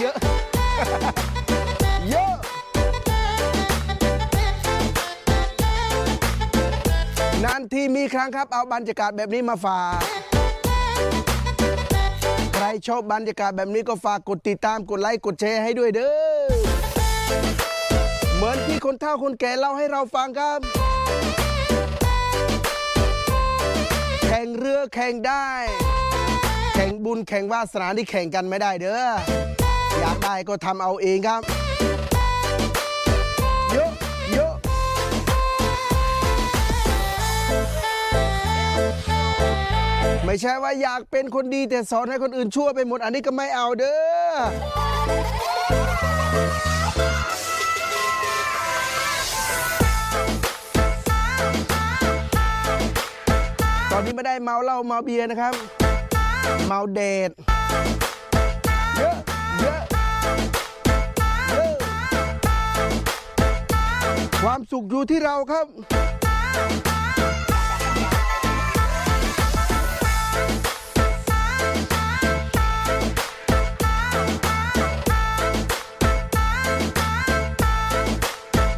เยอะ เยอะ นานที่มีครั้งครับ เอาบรรยากาศแบบนี้มาฝาก ใครชอบบรรยากาศแบบนี้ก็ฝากกดติดตามกดไลค์กดแชร์ให้ด้วยเด้อ เหมือนที่คนเฒ่าคนแก่เล่าให้เราฟังครับ แข่งเรือแข่งได้ แข่งบุญแข่งวาสนาที่แข่งกันไม่ได้เด้อ อยากได้ก็ทำเอาเองครับเยอะเยอะไม่ใช่ว่าอยากเป็นคนดีแต่สอนให้คนอื่นชั่วไปหมดอันนี้ก็ไม่เอาเด้อตอนนี้ไม่ได้เมาเหล้าเมาเบียร์นะครับ เมาเดทเยอะเยอะ ความสุขอยู่ที่เราครับ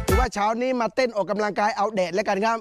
ถือว่าเช้านี้มาเต้นออกกำลังกายเอาแดดแล้วกันครับ